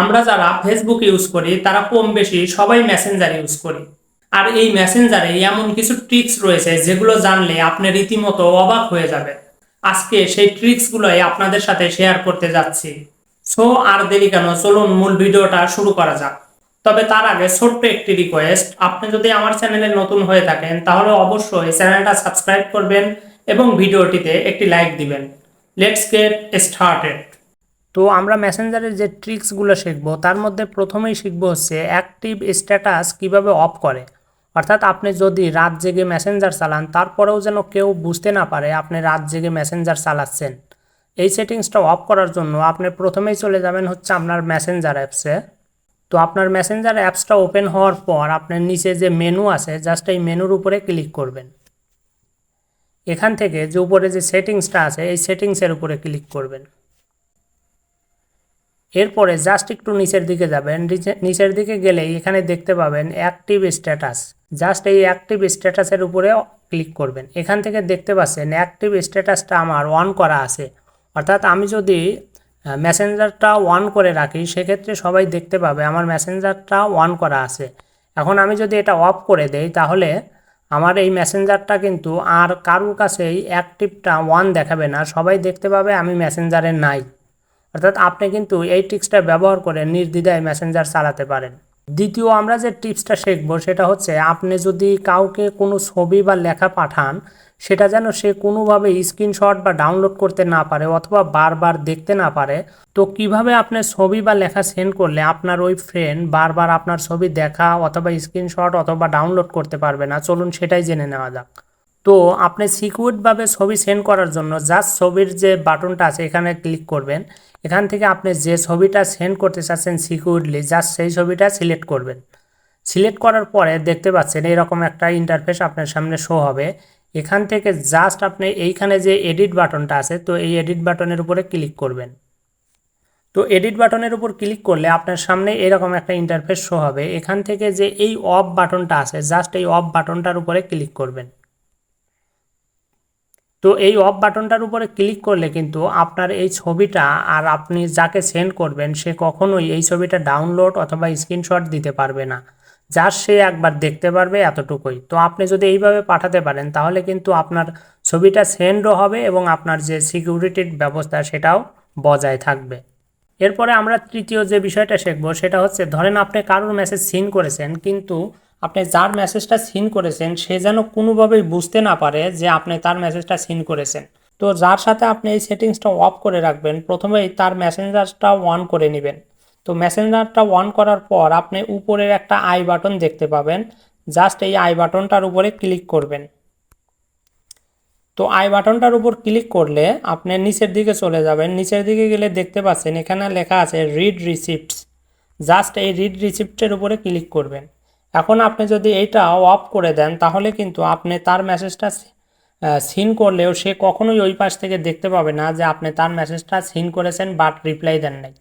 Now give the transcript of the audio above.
আমরা যারা Facebook use করি, তারা কম বেশি সবাই মেসেঞ্জার ইউজ করি। আর এই মেসেঞ্জারে এমন কিছু ট্রিক্স রয়েছে, যেগুলো জানলে আপনি রীতিমতো অবাক হয়ে যাবে আজকে সেই ট্রিক্সগুলোই আপনাদের সাথে শেয়ার করতে যাচ্ছি। সো আর দেরি কেন? চলুন মূল ভিডিওটা শুরু করা যাক। তবে তার আগে ছোট্ট একটি রিকোয়েস্ট আপনি যদি আমার চ্যানেলে নতুন হয়ে থাকেন, তাহলে অবশ্যই চ্যানেলটা সাবস্ক্রাইব করবেন এবং ভিডিওটিতে একটি লাইক দিবেন। লেটস গেট স্টার্টেড তো আমরা মেসেঞ্জারের যে ট্রিক্সগুলো শিখব, তার মধ্যে প্রথমেই শিখব হচ্ছে অ্যাক্টিভ স্ট্যাটাস কীভাবে অফ করে। অর্থাৎ আপনি যদি রাত জেগে মেসেঞ্জার চালান, তারপরেও যেন কেউ বুঝতে না পারে আপনি রাত জেগে মেসেঞ্জার চালাচ্ছেন। এই সেটিংসটা অফ করার জন্য আপনি প্রথমেই চলে যাবেন হচ্ছে আপনার মেসেঞ্জার অ্যাপসে তো আপনার মেসেঞ্জার অ্যাপসটা ওপেন হওয়ার পর আপনার নিচে যে মেনু আছে জাস্ট এই মেনুর উপরে ক্লিক করবেন। এখান থেকে যে উপরে যে সেটিংসটা আছে, এই সেটিংসের উপরে ক্লিক করবেন। এরপরে জাস্ট একটু নিচের দিকে যাবেন। নিচে- নিচের দিকে গেলেই এখানে দেখতে পাবেন অ্যাক্টিভ স্ট্যাটাস জাস্ট এই অ্যাক্টিভ স্ট্যাটাসের উপরে ক্লিক করবেন। এখান থেকে দেখতে পাচ্ছেন অ্যাক্টিভ স্ট্যাটাসটা আমার অন করা আছে। অর্থাৎ আমি যদি মেসেঞ্জারটা অন করে রাখি, সেক্ষেত্রে সবাই দেখতে পাবে আমার মেসেঞ্জারটা অন করা আছে। এখন আমি যদি এটা অফ করে দেই, তাহলে আমার এই মেসেঞ্জারটা কিন্তু আর কারোর কাছেই অ্যাক্টিভটা ওয়ান দেখাবে না। সবাই দেখতে পাবে আমি মেসেঞ্জারে নাই। অর্থাৎ আপনি কিন্তু এই টিপসটা ব্যবহার করে নির্দ্বিধায় মেসেঞ্জার চালাতে পারেন। দ্বিতীয় আমরা যে টিপসটা শিখব সেটা হচ্ছে আপনি যদি কাউকে কোনো ছবি বা লেখা পাঠান, সেটা যেন সে কোনোভাবে স্ক্রিনশট বা ডাউনলোড করতে না পারে অথবা বারবার দেখতে না পারে, তো কীভাবে আপনি ছবি বা লেখা সেন্ড করলে আপনার ওই ফ্রেন্ড বারবার আপনার ছবি দেখা অথবা স্ক্রিনশট অথবা ডাউনলোড করতে পারবে না? চলুন সেটাই জেনে নেওয়া যাক। তো আপনি সিকিউরভাবে ছবি সেন্ড করার জন্য জাস্ট ছবির যে বাটনটা আছে, এখানে ক্লিক করবেন। এখান থেকে আপনি যে ছবিটা সেন্ড করতে চাচ্ছেন সিকিউরলি জাস্ট সেই ছবিটা সিলেক্ট করবেন। সিলেক্ট করার পরে দেখতে পাচ্ছেন এরকম একটা ইন্টারফেস আপনার সামনে শো হবে। এখান থেকে জাস্ট আপনি এইখানে যে এডিট বাটনটা আছে, তো এই এডিট বাটনের উপরে ক্লিক করবেন। তো এডিট বাটনের উপর ক্লিক করলে আপনার সামনে এরকম একটা ইন্টারফেস শো হবে। এখান থেকে যে এই অফ বাটনটা আছে জাস্ট এই অফ বাটনটার উপরে ক্লিক করবেন। তো এই অফ বাটনটার উপরে ক্লিক করলে কিন্তু আপনার এই ছবিটা আর আপনি যাকে সেন্ড করবেন, সে কখনোই এই ছবিটা ডাউনলোড অথবা স্ক্রিনশট দিতে পারবে না। যার সে একবার দেখতে পারবে এতটুকুই। তো আপনি যদি এইভাবে পাঠাতে পারেন, তাহলে কিন্তু আপনার ছবিটা সেন্ডও হবে এবং আপনার যে সিকিউরিটির ব্যবস্থা, সেটাও বজায় থাকবে। এরপরে আমরা তৃতীয় যে বিষয়টা শিখব, সেটা হচ্ছে, ধরেন আপনি কারোর মেসেজ সিন করেছেন, কিন্তু আপনি যার মেসেজটা সিন করেছেন, সে যেন কোনোভাবেই বুঝতে না পারে যে আপনি তার মেসেজটা সিন করেছেন। তো যার সাথে আপনি এই সেটিংসটা অফ করে রাখবেন, প্রথমেই তার মেসেঞ্জারটা অন করে নেবেন। তো মেসেঞ্জারটা অন করার পর আপনি উপরের একটা আই বাটন দেখতে পাবেন। জাস্ট এই আই বাটনটার উপরে ক্লিক করবেন। তো আই বাটনটার উপর ক্লিক করলে আপনি নিচের দিকে চলে যাবেন। নিচের দিকে গেলে দেখতে পাচ্ছেন, এখানে লেখা আছে রিড রিসিপ্টস জাস্ট এই রিড রিসিপ্টের উপরে ক্লিক করবেন। এখন আপনি যদি এইটা অফ করে দেন, তাহলে কিন্তু আপনি তার মেসেজটা সিন করলেও সে কখনোই ওই পাশ থেকে দেখতে পাবে না যে আপনি তার মেসেজটা সিন করেছেন বাট রিপ্লাই দেন নাই।